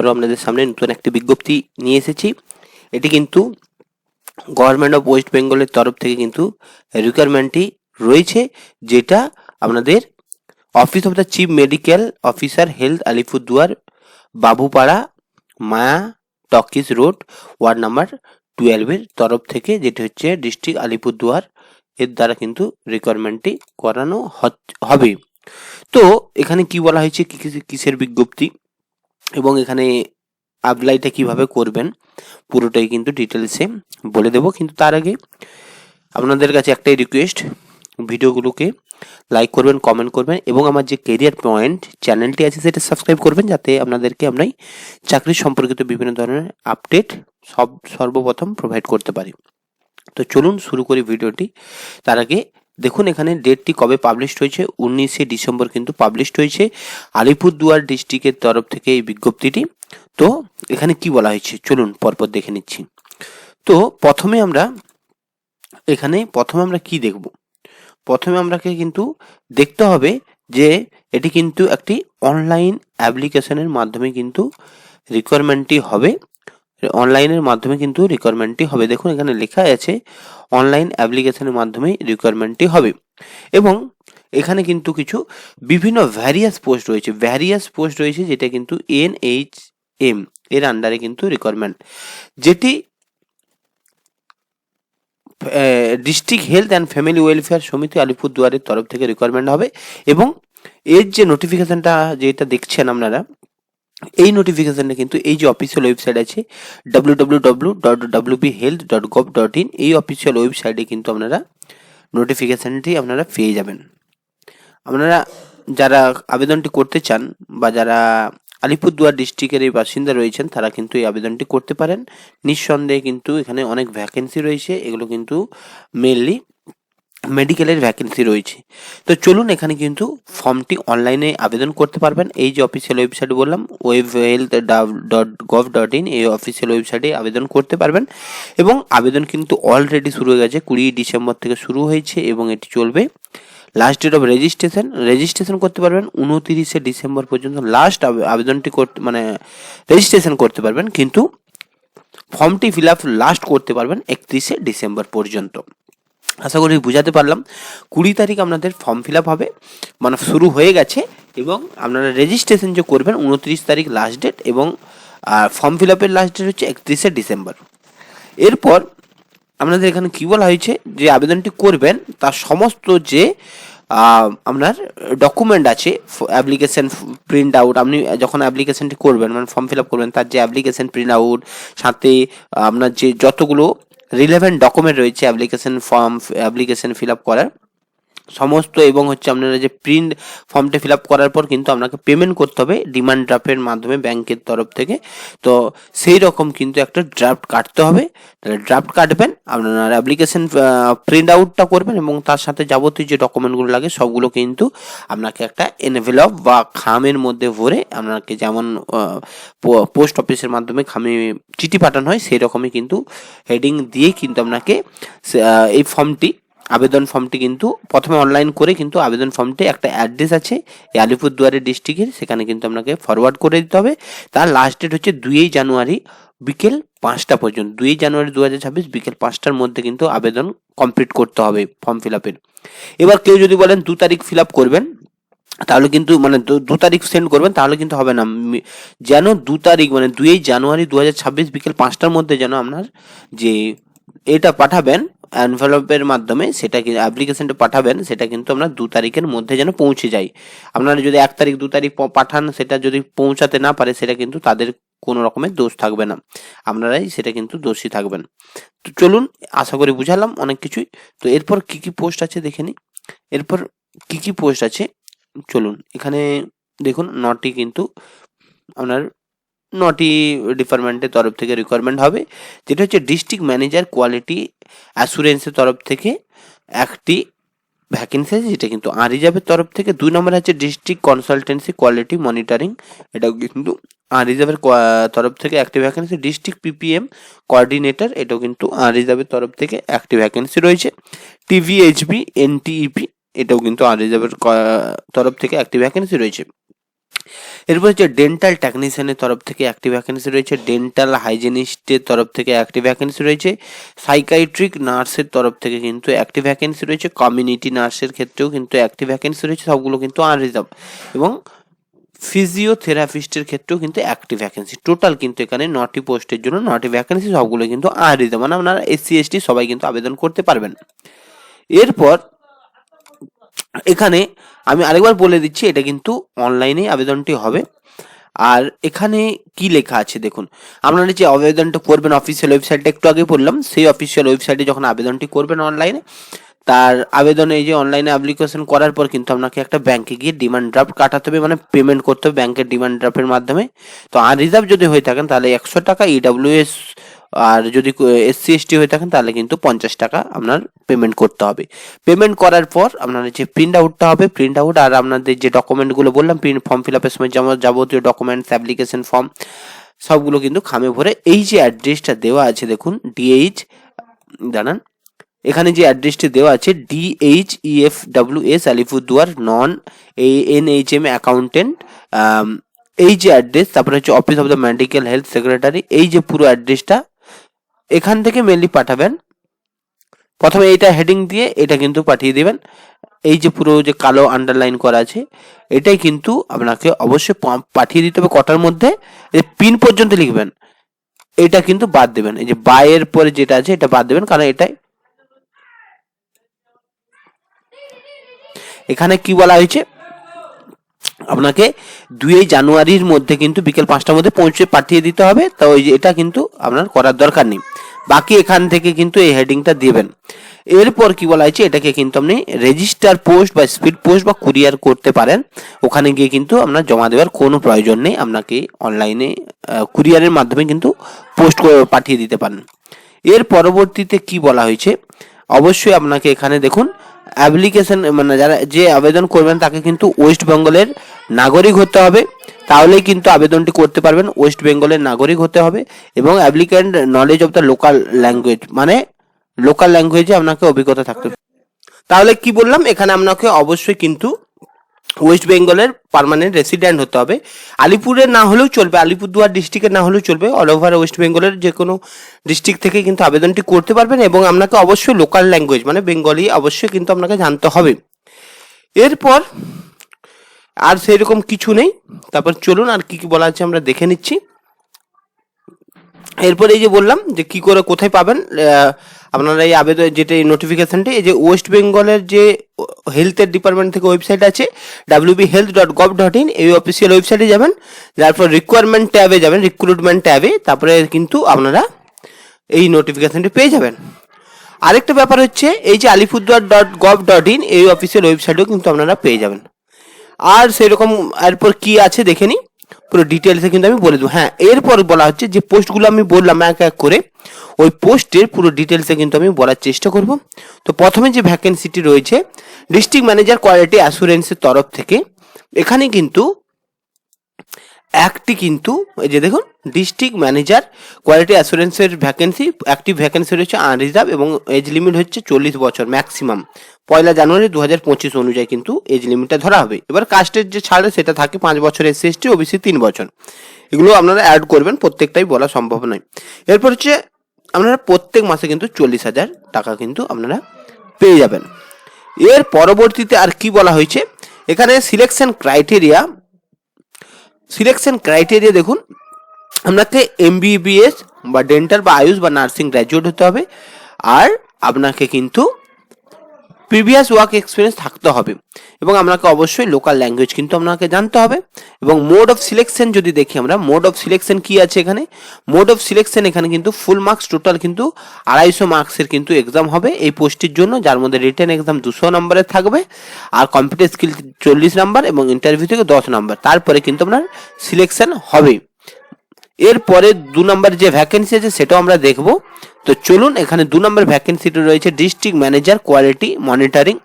আবারও আপনাদের সামনে নতুন একটি বিজ্ঞপ্তি নিয়ে এসেছি। এটি কিন্তু গভর্নমেন্ট অফ ওয়েস্ট বেঙ্গলের তরফ থেকে কিন্তু রিকোয়ারমেন্টটি রয়েছে, যেটা আপনাদের office of the chief medical officer health Alipurduar Babupara Maya talkies road ward number টুয়েলভের তরফ থেকে, যেটি হচ্ছে ডিস্ট্রিক্ট আলিপুরদুয়ার এর দ্বারা কিন্তু রিকোয়ারমেন্টটি করানো হবে। তো এখানে কি বলা হয়েছে? কিসের বিজ্ঞপ্তি? এবং এখানে অ্যাপ্লাইটা কীভাবে করবেন, পুরোটাই কিন্তু ডিটেলসে বলে দেবো। কিন্তু তার আগে আপনাদের কাছে একটাই রিকোয়েস্ট ভিডিওগুলোকে লাইক করবেন কমেন্ট করবেন এবং আমার যে কেরিয়ার পয়েন্ট চ্যানেলটি আছে সেটা সাবস্ক্রাইব করবেন, যাতে আপনাদেরকে আমরা চাকরি সম্পর্কিত বিভিন্ন ধরনের আপডেট সব, সর্বপ্রথম প্রোভাইড করতে পারি। তো চলুন শুরু করি ভিডিওটি। তার আগে দেখুন, এখানে ডেটটি কবে পাবলিশড হয়েছে? উনিশে ডিসেম্বর কিন্তু পাবলিশড হয়েছে। আলিপুরদুয়ার ডিস্ট্রিক্টের তরফ থেকে এই বিজ্ঞপ্তিটি। তো, এখানে কি বলা হয়েছে? চলুন, পরপর দেখে নিচ্ছি। তো, প্রথমে আমরা এখানে, প্রথমে আমরা কি দেখব? প্রথমে আমরাকে কিন্তু দেখতে হবে যে, এটি কিন্তু একটি অনলাইন অ্যাপ্লিকেশনের মাধ্যমে কিন্তু রিকোয়ারমেন্টটি হবে। অনলাইনের মাধ্যমে কিন্তু রিকোয়ারমেন্টটি হবে। দেখুন, এখানে লেখা আছে অনলাইন অ্যাপ্লিকেশনের মাধ্যমে রিকোয়ারমেন্টটি হবে। এবং এখানে কিন্তু কিছু বিভিন্ন ভ্যারিয়াস পোস্ট রয়েছে। ভ্যারিয়াস পোস্ট রয়েছে যেটা কিন্তু এন এইচ এম এর আন্ডারে কিন্তু রিকোয়ারমেন্ট যেটি district health and family welfare Samiti আলিপুরদুয়ারের তরফ থেকে রিকোয়ারমেন্ট হবে। এবং এর যে নোটিফিকেশনটা যেটা দেখছেন আপনারা এই নোটিফিকেশনটা কিন্তু এই যে অফিসিয়াল ওয়েবসাইট আছে W W W dot W B health dot gov dot in এই অফিসিয়াল ওয়েবসাইটে কিন্তু আপনারা নোটিফিকেশানটি আপনারা পেয়ে যাবেন। আপনারা যারা আবেদনটি করতে চান বা যারা আলিপুরদুয়ার ডিস্ট্রিক্টের এই বাসিন্দা রয়েছেন, তারা কিন্তু এই আবেদনটি করতে পারেন। নিঃসন্দেহে কিন্তু এখানে অনেক ভ্যাকেন্সি রয়েছে, এগুলো কিন্তু মেনলি মেডিকেলের ভ্যাকেন্সি রয়েছে। তো চলুন এখানে কিন্তু ফর্মটি অনলাইনে আবেদন করতে পারবেন। এই যে অফিসিয়াল ওয়েবসাইট বললাম web health dot gov dot in এই অফিসিয়াল ওয়েবসাইটে আবেদন করতে পারবেন। এবং আবেদন কিন্তু অলরেডি শুরু হয়ে গেছে, কুড়ি ডিসেম্বর থেকে শুরু হয়েছে এবং এটি চলবে last date of registration registration করতে পারবেন, উনতিরিশে ডিসেম্বর পর্যন্ত লাস্ট আবেদনটি করতে মানে রেজিস্ট্রেশন করতে পারবেন। কিন্তু ফর্মটি ফিল আপ লাস্ট করতে পারবেন একত্রিশে ডিসেম্বর পর্যন্ত। আশা করি বুঝাতে পারলাম। কুড়ি তারিখ আপনাদের ফর্ম ফিল আপ হবে। মানে শুরু হয়ে গেছে এবং আপনারা রেজিস্ট্রেশন যে করবেন উনত্রিশ তারিখ লাস্ট ডেট এবং ফর্ম ফিল আপের লাস্ট ডেট হচ্ছে একত্রিশে ডিসেম্বর। এরপর আপনাদের এখানে কী বলা হয়েছে? যে আবেদনটি করবেন, তার সমস্ত যে আপনার ডকুমেন্ট আছে অ্যাপ্লিকেশন প্রিন্ট আউট আপনি যখন অ্যাপ্লিকেশনটি করবেন মানে ফর্ম ফিল আপ করবেন, তার যে অ্যাপ্লিকেশন প্রিন্ট আউট সাথে আপনার যে যতগুলো রিলেভেন্ট ডকুমেন্ট রয়েছে application form application fill up করার। সমস্ত এবং হচ্ছে আপনারা যে প্রিন্ট ফর্মটা ফিল আপ করার পর কিন্তু আপনাকে পেমেন্ট করতে হবে ডিমান্ড ড্রাফটের মাধ্যমে ব্যাংকের তরফ থেকে। তো সেই রকম কিন্তু একটা ড্রাফট কাটতে হবে। তাহলে ড্রাফট কাটবেন, আপনার অ্যাপ্লিকেশন প্রিন্ট আউটটা করবেন এবং তার সাথে যাবতীয় যে ডকুমেন্টগুলো লাগে সবগুলো কিন্তু আপনাকে একটা এনভেলপ বা খামের মধ্যে ভরে আপনাকে যেমন পোস্ট অফিসের মাধ্যমে খামে চিঠি পাঠানো হয়, সেই রকমই কিন্তু হেডিং দিয়ে কিন্তু আপনাকে এই ফর্মটি আবেদন ফর্মটি কিন্তু প্রথমে অনলাইন করে কিন্তু আবেদন ফর্মটি একটা অ্যাড্রেস আছে, এই আলিপুরদুয়ারের ডিস্ট্রিক্টের সেখানে কিন্তু আপনাকে ফরওয়ার্ড করে দিতে হবে। তার লাস্ট ডেট হচ্ছে দুই জানুয়ারি বিকেল পাঁচটা পর্যন্ত দুই জানুয়ারি দু হাজার ছাব্বিশ বিকেল পাঁচটার মধ্যে কিন্তু আবেদন কমপ্লিট করতে হবে ফর্ম ফিল আপের এবার কেউ যদি বলেন দু তারিখ ফিল আপ করবেন, তাহলে কিন্তু মানে দু- তারিখ সেন্ড করবেন, তাহলে কিন্তু হবে না। যেন দু তারিখ মানে দুই জানুয়ারি দু হাজার ছাব্বিশ বিকেল পাঁচটার মধ্যে যেন আপনার যে এটা পাঠাবেন অ্যানভেলপের মাধ্যমে সেটা কি অ্যাপ্লিকেশনটা পাঠাবেন, সেটা কিন্তু আপনার দু তারিখের মধ্যে যেন পৌঁছে যায় আপনারা যদি এক তারিখ, দু তারিখ পাঠান, সেটা যদি পৌঁছাতে না পারে, সেটা কিন্তু তাদের কোনো রকমের দোষ থাকবে না। আপনারাই সেটা কিন্তু দোষী থাকবেন। তো চলুন, আশা করি বুঝালাম অনেক কিছুই। তো এরপর কি কি পোস্ট আছে দেখে নিই। এরপর কি কি পোস্ট আছে? চলুন, এখানে দেখুন, নটি কিন্তু আপনার নটি ডিপার্টমেন্টের তরফ থেকে রিকোয়ারমেন্ট হবে, যেটা হচ্ছে ডিস্ট্রিক্ট ম্যানেজার কোয়ালিটি অ্যাসুরেন্সের তরফ থেকে একটি ভ্যাকেন্সি আছে, যেটা কিন্তু আর রিজার্ভের তরফ থেকে। দুই নম্বর আছে ডিস্ট্রিক্ট কনসালটেন্সি কোয়ালিটি মনিটরিং এটাও কিন্তু আর রিজার্ভের তরফ থেকে একটি ভ্যাকেন্সি ডিস্ট্রিক্ট পিপিএম কোঅর্ডিনেটর এটাও কিন্তু আর রিজার্ভের তরফ থেকে একটি ভ্যাকেন্সি রয়েছে। টিভিএইচবি এনটিইপি এটাও কিন্তু আর রিজার্ভের তরফ থেকে একটি ভ্যাকেন্সি রয়েছে। এরপর হচ্ছে ডেন্টাল টেকনিশিয়ানের তরফ থেকে একটি ভ্যাকেন্সি রয়েছে ডেন্টাল হাইজেনিস্টের তরফ থেকে একটি ভ্যাকেন্সি রয়েছে সাইকাইট্রিক নার্সের তরফ থেকে কিন্তু একটি ভ্যাকেন্সি রয়েছে কমিউনিটি নার্সের ক্ষেত্রেও কিন্তু একটি ভ্যাকেন্সি রয়েছে, সবগুলো কিন্তু আনরিজার্ভ এবং ফিজিওথেরাপিস্টের ক্ষেত্রেও কিন্তু একটি ভ্যাকেন্সি টোটাল কিন্তু এখানে নটি পোস্টের জন্য নটি ভ্যাকেন্সি সবগুলো কিন্তু আনরিজার্ভ মানে আপনারা এসসি এসটি সবাই কিন্তু আবেদন করতে পারবেন। এরপর এখানে আমি আরেকবার বলে দিচ্ছি, এটা কিন্তু অনলাইনে আবেদনটি হবে। আর এখানে কি লেখা আছে দেখুন, আপনারা যে আবেদনটা করবেন অফিসিয়াল ওয়েবসাইটটা একটু আগে বললাম, সেই অফিসিয়াল ওয়েবসাইটে যখন আবেদনটি করবেন অনলাইনে তার আবেদনে এই যে অনলাইনে অ্যাপ্লিকেশন করার পর কিন্তু আপনাকে একটা ব্যাংকে গিয়ে ডিমান্ড ড্রাফট কাটাতে হবে মানে পেমেন্ট করতে হবে ব্যাংকের ডিমান্ড ড্রাফটের মাধ্যমে। তো আনরিজার্ভ যদি হয়ে থাকেন, তাহলে একশো টাকা ইডাব্লিউএস আর যদি এসসি এসটি হয়ে থাকেন, তাহলে কিন্তু পঞ্চাশ টাকা আপনার পেমেন্ট করতে হবে। পেমেন্ট করার পর আপনার যে প্রিন্ট আউটটা হবে প্রিন্ট আউট আর আপনাদের যে ডকুমেন্টগুলো বললাম প্রিন্ট ফর্ম ফিল আপের সময় যেমন যাবতীয় ডকুমেন্টস অ্যাপ্লিকেশন ফর্ম সবগুলো কিন্তু খামে ভরে এই যে অ্যাড্রেসটা দেওয়া আছে, দেখুন ডিএইচ জানান এখানে যে অ্যাড্রেসটি দেওয়া আছে DH EF W S Alipurduar non A N H M accountant এই যে অ্যাড্রেস তারপরে হচ্ছে office of the medical health secretary এই যে পুরো অ্যাড্রেসটা এখান থেকে মেনলি পাঠাবেন। প্রথমে এইটা হেডিং দিয়ে এটা কিন্তু পাঠিয়ে দিবেন। এই যে পুরো যে কালো আন্ডারলাইন করা আছে, এটাই কিন্তু আপনাকে অবশ্যই পাঠিয়ে দিতে হবে কটার মধ্যে? পিন পর্যন্ত লিখবেন। এটা কিন্তু বাদ দেবেন। এই যে বাইয়ের পরে যেটা আছে, এটা বাদ দেবেন। কারণ এটাই এখানে কি বলা হয়েছে? আপনাকে দুই জানুয়ারির মধ্যে কিন্তু বিকেল পাঁচটার মধ্যে পৌঁছে পাঠিয়ে দিতে হবে। তো ওই এটা কিন্তু আপনার করার দরকার নেই। বাকি এখান থেকে কিন্তু এই হেডিংটা দিবেন। এরপর কি বলা হয়েছে? এটাকে কিন্তু আপনি রেজিস্টার পোস্ট বা স্পিড পোস্ট বা কুরিয়ার করতে পারেন। ওখানে গিয়ে কিন্তু আপনার জমা দেওয়ার কোনো প্রয়োজন নেই। আপনাকে অনলাইনে কুরিয়ারের মাধ্যমে কিন্তু পোস্ট পাঠিয়ে দিতে পারেন। এর পরবর্তীতে কি বলা হয়েছে? অবশ্যই আপনাকে এখানে দেখুন অ্যাপ্লিকেশন মানে যারা যে আবেদন করবেন তাকে কিন্তু ওয়েস্ট বেঙ্গলের নাগরিক হতে হবে। তাহলেই কিন্তু আবেদনটি করতে পারবেন। ওয়েস্ট বেঙ্গলের নাগরিক হতে হবে এবং applicant knowledge of the local language মানে লোকাল ল্যাঙ্গুয়েজে আপনাকে অভিজ্ঞতা থাকতে হবে। তাহলে কি বললাম? এখানে আপনাকে অবশ্যই কিন্তু ওয়েস্ট বেঙ্গলের পার্মানেন্ট রেসিডেন্ট হতে হবে। আলিপুরের না হলেও চলবে, আলিপুরদুয়ার ডিস্ট্রিক্টের না হলেও চলবে। অল ওভার ওয়েস্ট বেঙ্গলের যে কোনো ডিস্ট্রিক্ট থেকে কিন্তু আবেদনটি করতে পারবেন এবং আপনাকে অবশ্যই লোকাল ল্যাঙ্গুয়েজ মানে বেঙ্গলি অবশ্যই কিন্তু আপনাকে জানতে হবে। এরপর আর সেরকম কিছু নেই। তারপর চলুন আর কি কি বলা আছে আমরা দেখে নিচ্ছি। এরপর এই যে বললাম যে কি করে কোথায় পাবেন আপনারা এই আবেদন, যেটা এই নোটিফিকেশনটি এই যে ওয়েস্ট বেঙ্গলের যে হেলথের ডিপার্টমেন্ট থেকে ওয়েবসাইট আছে WB health dot gov dot in এই অফিসিয়াল ওয়েবসাইটে যাবেন। তারপর রিকোয়ারমেন্ট ট্যাবে যাবেন রিক্রুটমেন্ট ট্যাবে। তারপরে কিন্তু আপনারা এই নোটিফিকেশনটি পেয়ে যাবেন। আরেকটা ব্যাপার হচ্ছে, এই যে Alipurduar dot gov dot in এই অফিসিয়াল ওয়েবসাইটেও কিন্তু আপনারা পেয়ে যাবেন। আর সেরকম এরপর কি আছে দেখে নিই। পুরো ডিটেলসে কিন্তু আমি বলে দেবো। হ্যাঁ এরপর বলা হচ্ছে যে পোস্টগুলো আমি বললাম এক এক করে, ওই পোস্টের পুরো ডিটেলসে কিন্তু আমি বলার চেষ্টা করব। তো প্রথমে যে ভ্যাকেন্সিটি রয়েছে ডিস্ট্রিক্ট ম্যানেজার কোয়ালিটি অ্যাসুরেন্সের তরফ থেকে, এখানে কিন্তু একটি কিন্তু, এই যে দেখুন ডিস্ট্রিক্ট ম্যানেজার কোয়ালিটি অ্যাসুরেন্সের ভ্যাকেন্সি একটি ভ্যাকেন্সি রয়েছে আনরিজার্ভ এবং এজ লিমিট হচ্ছে চল্লিশ বছর ম্যাক্সিমাম পয়লা জানুয়ারি দু হাজার পঁচিশ অনুযায়ী কিন্তু এজ লিমিটটা ধরা হবে। এবার কাস্টের যে ছাড়ে সেটা থাকে পাঁচ বছর এসসি এসটি ওবিসি তিন বছর। এগুলো আপনারা অ্যাড করবেন, প্রত্যেকটাই বলা সম্ভব নয়। এরপর হচ্ছে, আপনারা প্রত্যেক মাসে কিন্তু চল্লিশ হাজার টাকা কিন্তু আপনারা পেয়ে যাবেন। এর পরবর্তীতে আর কি বলা হয়েছে? এখানে সিলেকশন ক্রাইটেরিয়া সিলেকশন ক্রাইটেরিয়া দেখুন। আপনাকে এমবিবিএস বা ডেন্টাল বা আয়ুষ বা নার্সিং গ্র্যাজুয়েট হতে হবে। আর আপনাকে কিন্তু প্রিভিয়াস ওয়ার্ক এক্সপিরিয়েন্স থাকতে হবে। এবং আপনাকে অবশ্যই লোকাল ল্যাঙ্গুয়েজ কিন্তু আপনাকে জানতে হবে। এবং মোড অফ সিলেকশন যদি দেখি আমরা মোড অফ সিলেকশন কি আছে এখানে? মোড অফ সিলেকশন এখানে কিন্তু ফুল মার্কস টোটাল কিন্তু আড়াইশো মার্কসের কিন্তু এক্সাম হবে। এই পোস্টের জন্য যার মধ্যে রিটেন এক্সাম দুশো নম্বরের থাকবে আর কম্পিউটার স্কিল চল্লিশ নাম্বার এবং ইন্টারভিউ থেকে দশ নাম্বার। তারপরে কিন্তু আপনার সিলেকশন হবে এরপরে দু নম্বর যে ভ্যাকেন্সি আছে সেটাও আমরা দেখব। তো চলুন, এখানে দু নম্বর ভ্যাকেন্সিটা রয়েছে ডিস্ট্রিক্ট ম্যানেজার কোয়ালিটি মনিটরিং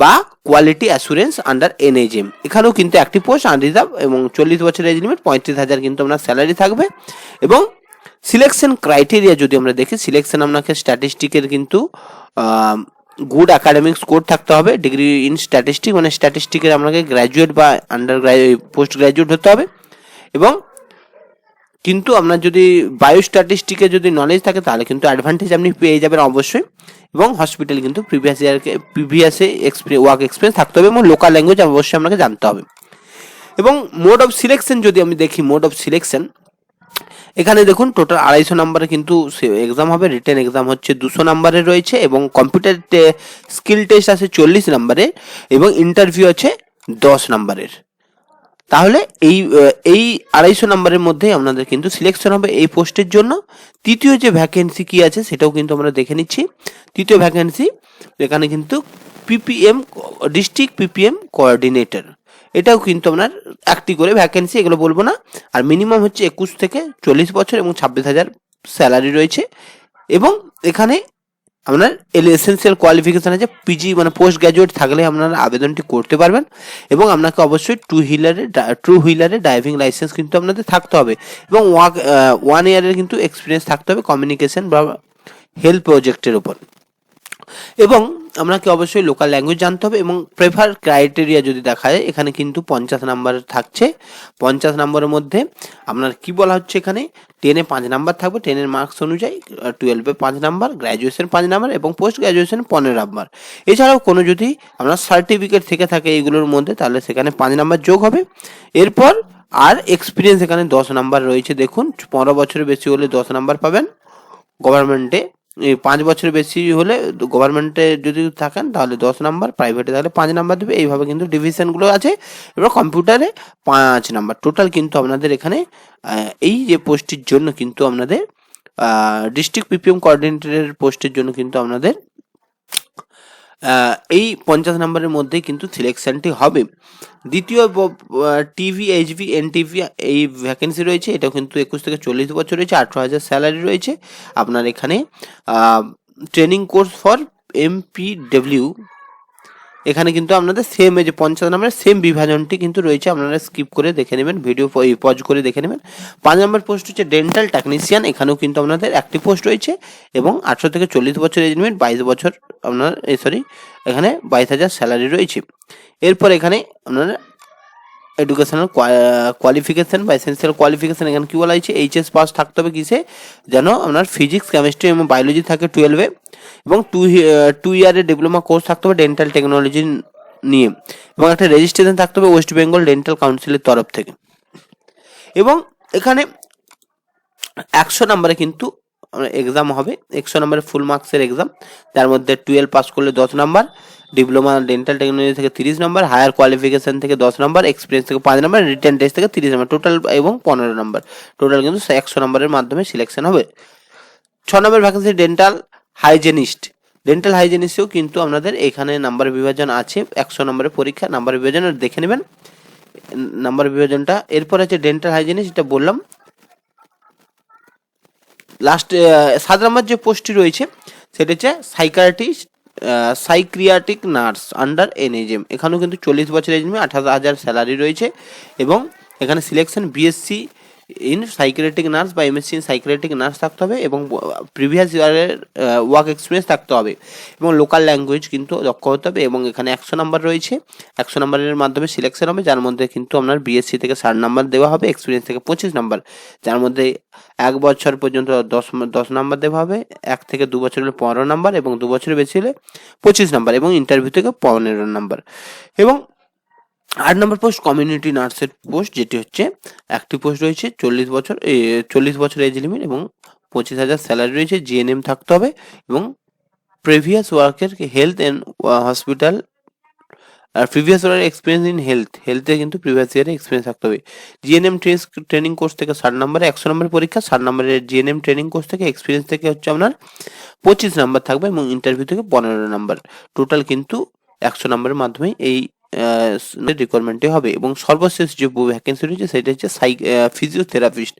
বা কোয়ালিটি অ্যাসুরেন্স আন্ডার এনএজএম এখানেও কিন্তু একটি পোস্ট আনরিজার্ভ এবং চল্লিশ বছরের এজ লিমিট পঁয়ত্রিশ হাজার কিন্তু আপনার স্যালারি থাকবে। এবং সিলেকশন ক্রাইটেরিয়া যদি আমরা দেখি সিলেকশন আপনাকে স্ট্যাটিস্টিকের কিন্তু গুড একাডেমিক স্কোর থাকতে হবে। ডিগ্রি ইন স্ট্যাটিস্টিক মানে স্ট্যাটিস্টিকের আপনাকে গ্র্যাজুয়েট বা আন্ডার পোস্ট গ্র্যাজুয়েট হতে হবে। এবং কিন্তু আপনার যদি বায়ো বায়োস্ট্যাটিস্টিকে যদি নলেজ থাকে, তাহলে কিন্তু অ্যাডভান্টেজ আপনি পেয়ে যাবেন অবশ্যই। এবং হসপিটাল কিন্তু প্রিভিয়াস ইয়ারকে প্রিভিয়াসে এক্সপিরিয়েন্স ওয়ার্ক এক্সপিরিয়েন্স থাকতে হবে এবং লোকাল ল্যাঙ্গুয়েজ অবশ্যই আপনাকে জানতে হবে। এবং মোড অফ সিলেকশন যদি আমি দেখি মোড অফ সিলেকশন এখানে দেখুন টোটাল আড়াইশো নাম্বারে কিন্তু এক্সাম হবে রিটেন এক্সাম হচ্ছে দুশো নাম্বারের রয়েছে এবং কম্পিউটার স্কিল টেস্ট আছে চল্লিশ নাম্বারের এবং ইন্টারভিউ আছে দশ নাম্বারের তাহলে এই এই আড়াইশো নাম্বারের মধ্যে আপনাদের কিন্তু সিলেকশন হবে এই পোস্টের জন্য। তৃতীয় যে ভ্যাকেন্সি কি আছে সেটাও কিন্তু আমরা দেখে নিচ্ছি। তৃতীয় ভ্যাকেন্সি এখানে কিন্তু পিপিএম ডিস্ট্রিক্ট পিপিএম কোঅর্ডিনেটর এটাও কিন্তু আপনার একটি করে ভ্যাকেন্সি এগুলো বলব না। আর মিনিমাম হচ্ছে একুশ থেকে চল্লিশ বছর এবং ছাব্বিশ হাজার স্যালারি রয়েছে। এবং এখানে আপনার এসেন্সিয়াল কোয়ালিফিকেশান আছে পিজি মানে পোস্ট গ্র্যাজুয়েট থাকলে আপনারা আবেদনটি করতে পারবেন এবং আপনাকে অবশ্যই টু হুইলারে টু হুইলারে ড্রাইভিং লাইসেন্স কিন্তু আপনাদের থাকতে হবে এবং ওয়ান ইয়ারের কিন্তু এক্সপিরিয়েন্স থাকতে হবে কমিউনিকেশন বা হেলথ প্রজেক্টের উপর। এবং আপনাকে অবশ্যই লোকাল ল্যাঙ্গুয়েজ জানতে হবে এবং প্রেফার ক্রাইটেরিয়া যদি দেখা যায়, এখানে কিন্তু পঞ্চাশ নাম্বার থাকছে। পঞ্চাশ নম্বরের মধ্যে আপনার কি বলা হচ্ছে এখানে? টেনে পাঁচ নাম্বার থাকবে টেনের মার্কস অনুযায়ী টুয়েলভে পাঁচ নাম্বার গ্র্যাজুয়েশন পাঁচ নাম্বার এবং পোস্ট গ্র্যাজুয়েশন পনেরো নাম্বার এছাড়াও কোনো যদি আপনার সার্টিফিকেট থেকে থাকে এইগুলোর মধ্যে, তাহলে সেখানে পাঁচ নাম্বার যোগ হবে। এরপর আর এক্সপিরিয়েন্স এখানে দশ নাম্বার রয়েছে, দেখুন, পনেরো বছরের বেশি হলে দশ নাম্বার পাবেন। গভর্নমেন্টে পাঁচ বছরের বেশি হলে গভর্নমেন্টে যদি থাকেন, তাহলে দশ নাম্বার প্রাইভেটে তাহলে পাঁচ নাম্বার দেবে। এইভাবে কিন্তু ডিভিশনগুলো আছে। এবার কম্পিউটারে পাঁচ নাম্বার। টোটাল কিন্তু আপনাদের এখানে এই যে পোস্টটির জন্য কিন্তু আপনাদের ডিস্ট্রিক্ট পিপিএম কোঅর্ডিনেটরের পোস্টের জন্য কিন্তু আপনাদের এই পঞ্চাশ নম্বরের মধ্যে কিন্তু সিলেকশনটি হবে। দ্বিতীয় টিভি, এইচভি, এনটিভি এই ভ্যাকেন্সি রয়েছে। এটাও কিন্তু একুশ থেকে চল্লিশ বছর রয়েছে, আঠেরো হাজার স্যালারি রয়েছে। আপনার এখানে ট্রেনিং কোর্স ফর এমপিডব্লিউ এখানে কিন্তু আপনাদের সেম এই যে পঞ্চাশ নম্বরের সেম বিভাজনটি কিন্তু রয়েছে। আপনারা স্কিপ করে দেখে নেবেন ভিডিও পজ করে দেখে নেবেন। পাঁচ নম্বর পোস্ট হচ্ছে ডেন্টাল টেকনিশিয়ান এখানেও কিন্তু আপনাদের একটি পোস্ট রয়েছে এবং আঠেরো থেকে চল্লিশ বছর এজ লিমিট বাইশ বছর আপনার, এই সরি এখানে বাইশ হাজার স্যালারি রয়েছে। এরপর এখানে আপনার এডুকেশনাল কোয়ালিফিকেশন বা এসেন্সিয়াল কোয়ালিফিকেশন এখানে কী বলা হয়েছে? এইচএস পাস থাকতে হবে কিসে? যেন আপনার ফিজিক্স কেমিস্ট্রি এবং বায়োলজি থাকে টুয়েলভে এবং টু টু ইয়ারের ডিপ্লোমা কোর্স থাকতে হবে ডেন্টাল টেকনোলজি নিয়ে। এবং একটা রেজিস্ট্রেশন থাকতে হবে ওয়েস্ট বেঙ্গল ডেন্টাল কাউন্সিলের তরফ থেকে। এবং এখানে একশো নম্বরে কিন্তু এক্সাম হবে। একশো নম্বরে ফুল মার্কসের এক্সাম তার মধ্যে টুয়েলভ পাস করলে দশ নম্বর ডিপ্লোমা ডেন্টাল টেকনোলজি থেকে তিরিশ নম্বর হায়ার কোয়ালিফিকেশন থেকে দশ নম্বর এক্সপিরিয়েন্স থেকে পাঁচ নম্বর রিটেন টেস্ট থেকে তিরিশ নম্বর টোটাল এবং পনেরো নম্বর টোটাল কিন্তু একশো নম্বরের মাধ্যমে সিলেকশন হবে। ছ নম্বর ভ্যাকেন্সি ডেন্টাল হাইজেনিস্ট ডেন্টাল হাইজেনিস্টেও কিন্তু আপনাদের এখানে নাম্বার বিভাজন আছে। একশো নম্বরের পরীক্ষা নাম্বার বিভাজন দেখে নেবেন। নাম্বার বিভাজনটা, এরপর আছে ডেন্টাল হাইজেনিস্ট এটা বললাম। লাস্ট সাত নম্বর যে পোস্টটি রয়েছে, সেটা হচ্ছে psychiatrist psychiatric nurse under N H M এখানেও কিন্তু চল্লিশ বছর এজমে আঠারো হাজার স্যালারি রয়েছে এবং এখানে selection BSc in psychiatric nurse বা এমএসসি ইন সাইক্রেটিক নার্স থাকতে হবে এবং প্রিভিয়াস ইয়ারের ওয়ার্ক এক্সপিরিয়েন্স থাকতে হবে। এবং লোকাল ল্যাঙ্গুয়েজ কিন্তু দক্ষ হতে হবে এবং এখানে একশো নাম্বার রয়েছে। একশো নাম্বারের মাধ্যমে সিলেকশন হবে, যার মধ্যে কিন্তু আপনার বিএসসি থেকে ষাট নাম্বার দেওয়া হবে এক্সপিরিয়েন্স থেকে পঁচিশ নাম্বার যার মধ্যে এক বছর পর্যন্ত দশ দশ নাম্বার দেওয়া হবে, এক থেকে দু বছর হলে পনেরো নাম্বার এবং দু বছরের বেশি হলে পঁচিশ নাম্বার এবং ইন্টারভিউ থেকে পনেরো নাম্বার এবং আট নম্বর পোস্ট কমিউনিটি নার্সের পোস্ট যেটি হচ্ছে একটি পোস্ট রয়েছে, চল্লিশ বছর চল্লিশ বছর এজ লিমিট এবং পঁচিশ হাজার স্যালারি রয়েছে জিএনএম থাকতে হবে এবং প্রিভিয়াস ওয়ার্কের হেলথ অ্যান্ড হসপিটাল আর প্রিভিয়াস ইয়ারের এক্সপিরিয়েন্স ইন হেলথ হেলথে কিন্তু প্রিভিয়াস ইয়ারে এক্সপিরিয়েন্স থাকতে হবে। জিএনএম ট্রেনিং কোর্স থেকে ষাট নম্বরে একশো নম্বরের পরীক্ষা, ষাট নম্বরের জিএনএম ট্রেনিং কোর্স থেকে এক্সপিরিয়েন্স থেকে হচ্ছে আপনার পঁচিশ নাম্বার থাকবে এবং ইন্টারভিউ থেকে পনেরো নাম্বার টোটাল কিন্তু একশো নম্বরের মাধ্যমে এই রিকোয়ারমেন্টে হবে এবং সর্বশেষ যে ভ্যাকেন্সি রয়েছে সেটা হচ্ছে সাই ফিজিওথেরাপিস্ট